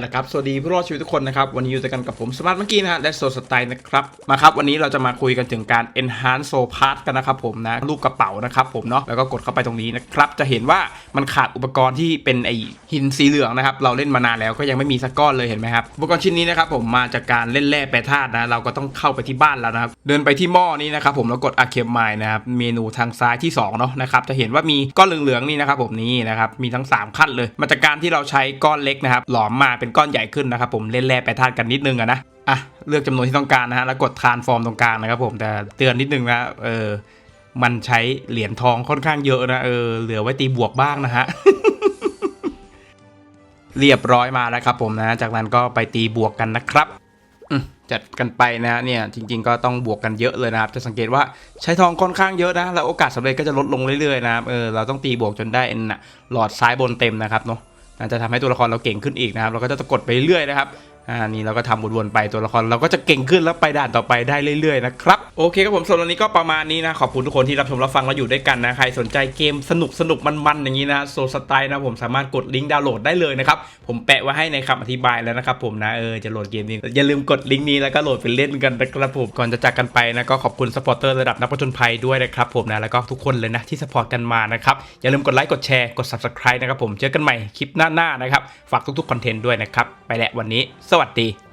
เอาละครับสวัสดีผู้รอดชีวิตทุกคนนะครับวันนี้อยู่ด้วยกันกับผมสมาร์ทเมื่อกี้นะฮะและโซสไตล์นะครับมาครับวันนี้เราจะมาคุยกันถึงการ enhance soul part กันนะครับผมนะรูปกระเป๋านะครับผมเนาะแล้วก็กดเข้าไปตรงนี้นะครับจะเห็นว่ามันขาดอุปกรณ์ที่เป็นไอหินสีเหลืองนะครับเราเล่นมานานแล้วก็ยังไม่มีสักก้อนเลยเห็นไหมครับอุปกรณ์ชิ้นนี้นะครับผมมาจากการเล่นแร่แปรธาตุนะเราก็ต้องเข้าไปที่บ้านแล้วนะครับเดินไปที่หม้อนี้นะครับผมแล้วกดอาเคมไมนะครับเมนูทางซ้ายที่2เนาะนะครับจะเห็นว่ามีก้อนเหลืองๆนี่นะครับผมนี่นะครับมีทั้ง 3 ขั้นเลยมาจากการที่เราใช้ก้อนเล็กนะครับหลอมมาเป็นก้อนใหญ่ขึ้นนะครับผมเล่นแร่แปรธาตุกันนิดนึงอะนะอะเลือกจำนวนที่ต้องการนะฮะแล้วกดทานฟอร์มตรงกลางนะครับผมแต่เตือนนิดนึงนะเออมันใช้เหรียญทองค่อนข้างเยอะนะเออเหลือไว้ตีบวกบ้างนะฮะเรียบร้อยมาแล้วครับผมนะจากนั้นก็ไปตีบวกกันนะครับจัดกันไปนะเนี่ยจริง ๆ ก็ต้องบวกกันเยอะเลยนะครับจะสังเกตว่าใช้ทองค่อนข้างเยอะนะแล้วโอกาสสำเร็จก็จะลดลงเรื่อยๆนะครับเออเราต้องตีบวกจนได้นะหลอดซ้ายบนเต็มนะครับเนาะ จะทำให้ตัวละครเราเก่งขึ้นอีกนะครับ เราก็จะกดไปเรื่อยนะครับ อ่านี่เราก็ทำวนๆไปตัวละครเราก็จะเก่งขึ้นแล้วไปด่านต่อไปได้เรื่อยๆนะครับโอเคครับผมสำหรับวันนี้ก็ประมาณนี้นะขอบคุณทุกคนที่รับชมรับฟังเราอยู่ด้วยกันนะใครสนใจเกมสนุกสนุกมันๆอย่างนี้นะโซสไตล์นะผมสามารถกดลิงก์ดาวน์โหลดได้เลยนะครับผมแปะไว้ให้ในคำอธิบายแล้วนะครับผมนะเออจะโหลดเกมนี้อย่าลืมกดลิงก์นี้แล้วก็โหลดไปเล่นกันนะครับผมก่อนจะจากกันไปนะก็ขอบคุณสปอร์เตอร์ระดับนักผจญภัยด้วยนะครับผมนะแล้วก็ทุกคนเลยนะที่สปอร์ตกันมานะครับอย่าลืมกดไลค์กดแชร์กด subscribe นะครับผมเจอกันใหม่คลิปหน้าๆนะครับฝากทุกๆคอนเทนต์ด้วยนะครับไปแหละวันนี้สวัสดี